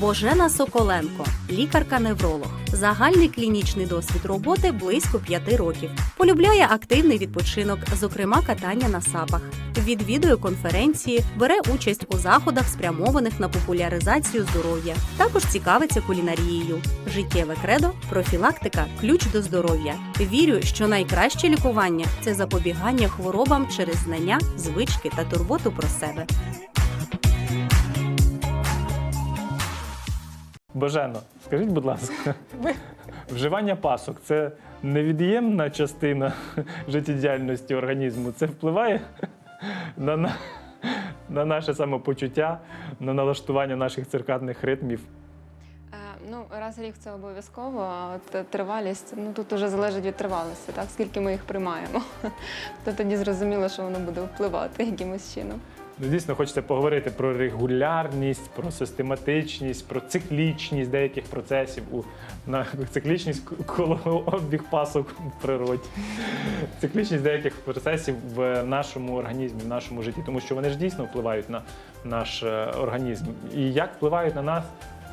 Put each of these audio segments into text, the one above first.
Божена Соколенко, лікарка-невролог. Загальний клінічний досвід роботи близько п'яти років. Полюбляє активний відпочинок, зокрема катання на сапах. Відвідує конференції, бере участь у заходах, спрямованих на популяризацію здоров'я. Також цікавиться кулінарією. Життєве кредо, профілактика, ключ до здоров'я. Вірю, що найкраще лікування це запобігання хворобам через знання, звички та турботу про себе. Божено, скажіть, будь ласка, вживання пасок це невід'ємна частина життєдіяльності організму. Це впливає на, на, на наше самопочуття, на налаштування наших циркадних ритмів. Е, Ну, раз в рік це обов'язково, а от е, тривалість, ну тут уже залежить від тривалості, так, скільки ми їх приймаємо. То тоді зрозуміло, що воно буде впливати якимось чином. Ну, дійсно, хочеться поговорити про регулярність, про систематичність, про циклічність деяких процесів у на циклічність коло обіг пасок в природі, циклічність деяких процесів в нашому організмі, в нашому житті, тому що вони ж дійсно впливають на наш е, організм. І як впливають на нас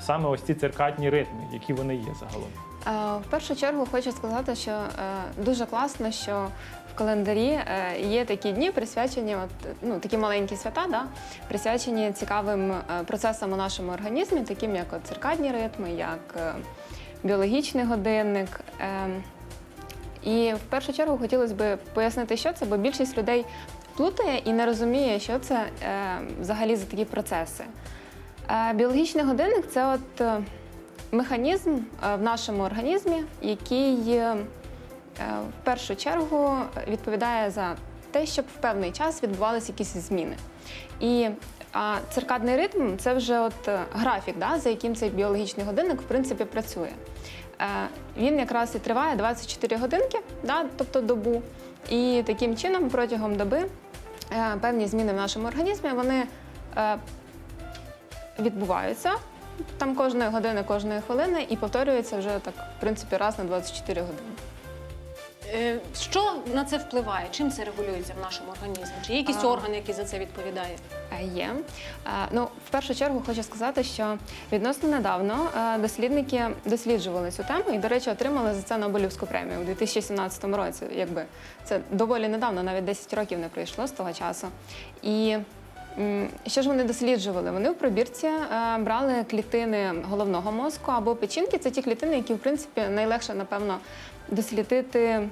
саме ось ці циркадні ритми, які вони є загалом. Е, В першу чергу хочу сказати, що е, дуже класно, що в календарі е, є такі дні, присвячені, ну, такі маленькі свята, да, присвячені цікавим процесам у нашому організмі, таким як от циркадні ритми, як біологічний годинник. І в першу чергу хотілося б пояснити, що це, бо більшість людей плутає і не розуміє, що це взагалі за такі процеси. Е, Біологічний годинник це от е, механізм е, в нашому організмі, який в першу чергу відповідає за те, щоб в певний час відбувалися якісь зміни. І циркадний ритм це вже от графік, да, за яким цей біологічний годинник в принципі працює. Він якраз і триває 24 годинки, да, тобто добу. І таким чином протягом доби певні зміни в нашому організмі вони відбуваються там кожної години, кожної хвилини і повторюється вже так, в принципі, раз на 24 години. Е, Що на це впливає? Чим це регулюється в нашому організмі? Чи є якийсь А. орган, який за це відповідає? Е, Є. Е, Ну, в першу чергу хочу сказати, що відносно недавно е, дослідники досліджували цю тему і, до речі, отримали за це Нобелівську премію у 2017 році. Якби це доволі недавно, навіть 10 років не пройшло з того часу. І що ж вони досліджували? Вони в пробірці е, брали клітини головного мозку або печінки. Це ті клітини, які в принципі найлегше, напевно, дослідити.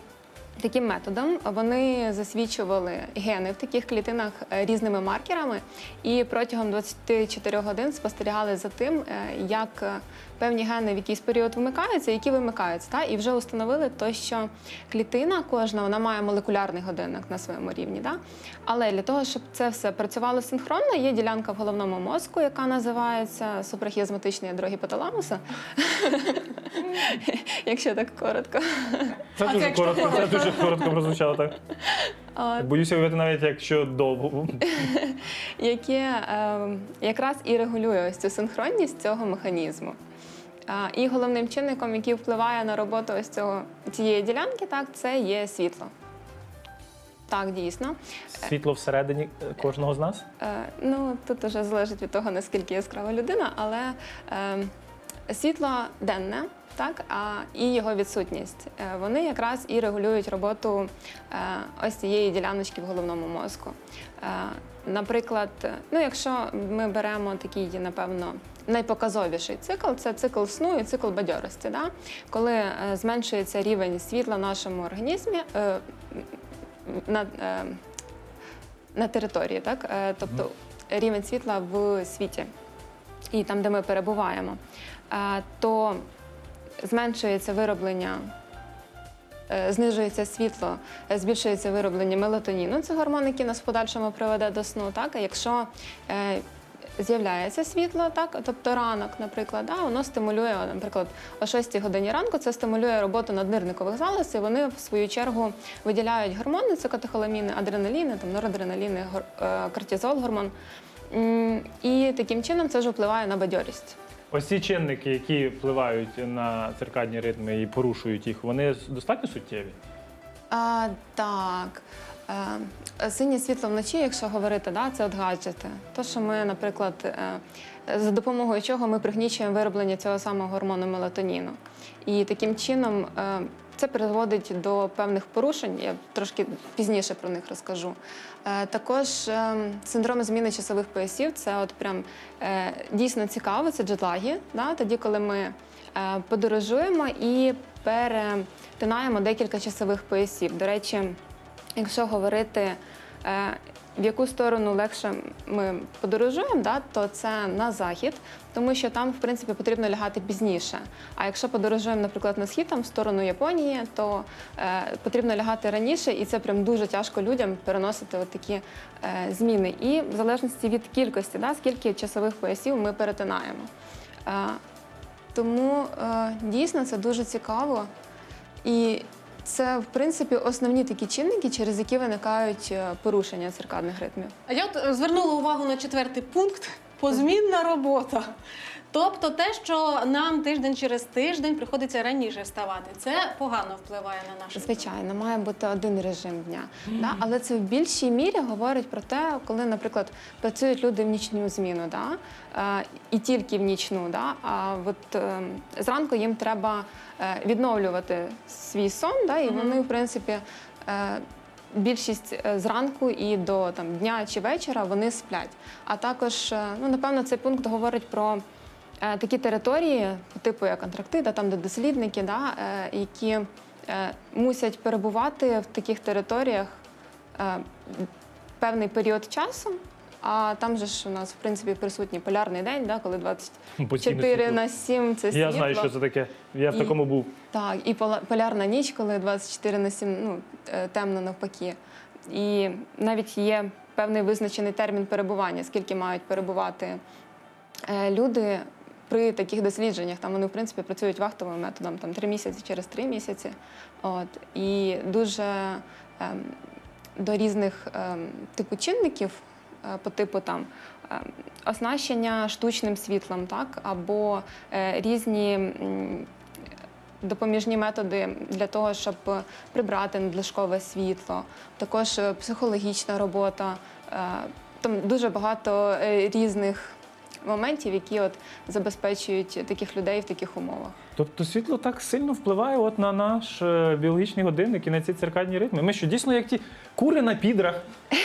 Таким методом вони засвідчували гени в таких клітинах е, різними маркерами, і протягом 24 годин спостерігали за тим, е, як е, певні гени в якийсь період вимикаються, які вимикаються. Та? І вже установили то, що клітина кожна вона має молекулярний годинник на своєму рівні. Але для того, щоб це все працювало синхронно, є ділянка в головному мозку, яка називається супрахізматичні ядро гіпоталамуса. Якщо так коротко. Це дуже коротко, це коротко? Дуже коротко прозвучало так. От. Боюся уявити навіть, якщо довго. яке е, якраз і регулює ось цю синхронність цього механізму. А, і головним чинником, який впливає на роботу ось цього цієї ділянки, так це є світло. Так, дійсно. Світло всередині е, кожного з нас. Е, ну тут вже залежить від того, наскільки яскрава людина, але е, світло денне. Так, а і його відсутність. Е, Вони якраз і регулюють роботу е, ось цієї діляночки в головному мозку. Е, Наприклад, ну якщо ми беремо такий, напевно, найпоказовіший цикл, це цикл сну і цикл бадьорості. Да? Коли зменшується рівень світла в нашому організмі е, на, е, на території, так? Е, тобто рівень світла в світі і там, де ми перебуваємо, е, то зменшується вироблення. е, Знижується світло, е, збільшується вироблення мелатоніну. Це гормон, який нас в подальшому приведе до сну. Так? А якщо з'являється світло, так, тобто ранок, наприклад, да, воно стимулює, наприклад, о 6 годині ранку це стимулює роботу наднирникових залоз, і вони в свою чергу виділяють гормони, це катехоламіни, адреналіни, там, норадреналіни, кортизол гормон. І таким чином це ж впливає на бадьорість. Ось ці чинники, які впливають на циркадні ритми і порушують їх, вони достатньо суттєві. А, так. Е, Синє світло вночі, якщо говорити, да, це от гаджети. То, що ми, наприклад, е, за допомогою чого ми пригнічуємо вироблення цього самого гормону мелатоніну. І таким чином е, це призводить до певних порушень. Я трошки пізніше про них розкажу. Е, Також е, синдром зміни часових поясів це от прям е, дійсно цікаво, це джетлаги. Да? Тоді, коли ми подорожуємо і перетинаємо декілька часових поясів. До речі, якщо говорити, в яку сторону легше ми подорожуємо, да, то це на захід, тому що там, в принципі, потрібно лягати пізніше. А якщо подорожуємо, наприклад, на схід, там в сторону Японії, то е, потрібно лягати раніше, і це прям дуже тяжко людям переносити от такі е, зміни. І в залежності від кількості, да, скільки часових поясів ми перетинаємо. Е, тому е, дійсно це дуже цікаво. І це, в принципі, основні такі чинники, через які виникають е, порушення циркадних ритмів. А я от е, звернула увагу на четвертий пункт позмінна робота. Тобто те, що нам тиждень через тиждень приходиться раніше вставати, це погано впливає на наше Звичайно, має бути один режим дня. Да? Але це в більшій мірі говорить про те, коли, наприклад, працюють люди в нічну зміну, да? е, і тільки в нічну. Да? А от е, зранку їм треба е, відновлювати свій сон, да? і вони, в принципі, е, більшість зранку і до там, дня чи вечора вони сплять. А також, ну, напевно, цей пункт говорить про. Е, такі території, типу як Антарктида, там де дослідники, да, е, які е, мусять перебувати в таких територіях певний період часу. А там же ж у нас в принципі присутній полярний день, да, коли 24 Постійне на 7 це світло. Я знаю, що це таке. Я в І- такому був. Так, і полярна ніч, коли 24 на 7, ну, темно навпаки. І навіть є певний визначений термін перебування, скільки мають перебувати люди при таких дослідженнях. Там вони, в принципі, працюють вахтовим методом, там три місяці через три місяці. От. І дуже ем, до різних ем, типу чинників е, по типу там ем, оснащення штучним світлом, так, або е, різні. Допоміжні методи для того, щоб прибрати надлишкове світло, також е, психологічна робота. Там дуже багато різних моментів, які от забезпечують таких людей в таких умовах. Тобто світло так сильно впливає от на наш е, біологічний годинник і на ці циркадні ритми. Ми що дійсно як ті кури на підрах.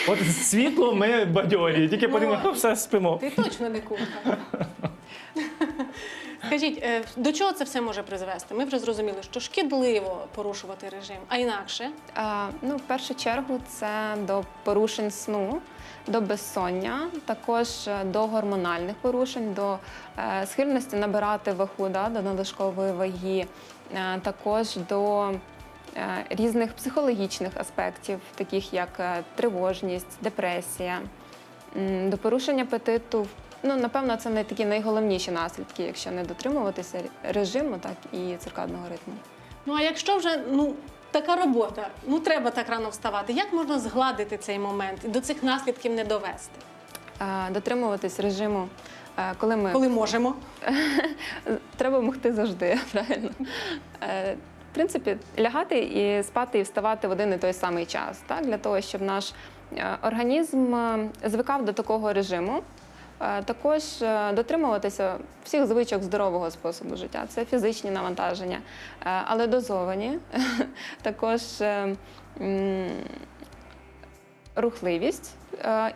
От світло ми бадьорі, тільки Ну, потрібно все спимо. Ти точно не курка. Скажіть, е, до чого це все може призвести? Ми вже зрозуміли, що шкідливо порушувати режим, а інакше. А, ну, в першу чергу, це до порушень сну, до безсоння, також е, до гормональних порушень, до е, схильності набирати вагу, да, до надлишкової ваги, також до різних психологічних аспектів, таких як тривожність, депресія, до порушення апетиту. Ну, напевно, це не такі найголовніші наслідки, якщо не дотримуватися режиму, так і циркадного ритму. Ну а якщо вже ну така робота, ну треба так рано вставати. Як можна згладити цей момент і до цих наслідків не довести? Е, дотримуватись режиму, е, коли ми Коли можемо? треба могти завжди, правильно. Е, В принципі, лягати і спати і вставати в один і той самий час, так? для того, щоб наш е, організм е, звикав до такого режиму. Е, Також е, дотримуватися всіх звичок здорового способу життя. Це фізичні навантаження, е, але дозовані. Також рухливість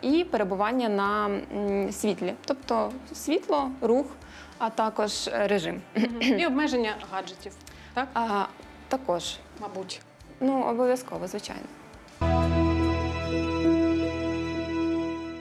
і перебування на світлі, тобто світло, рух, а також режим. І обмеження гаджетів, так? А, також, Мабуть. ну обов'язково, звичайно.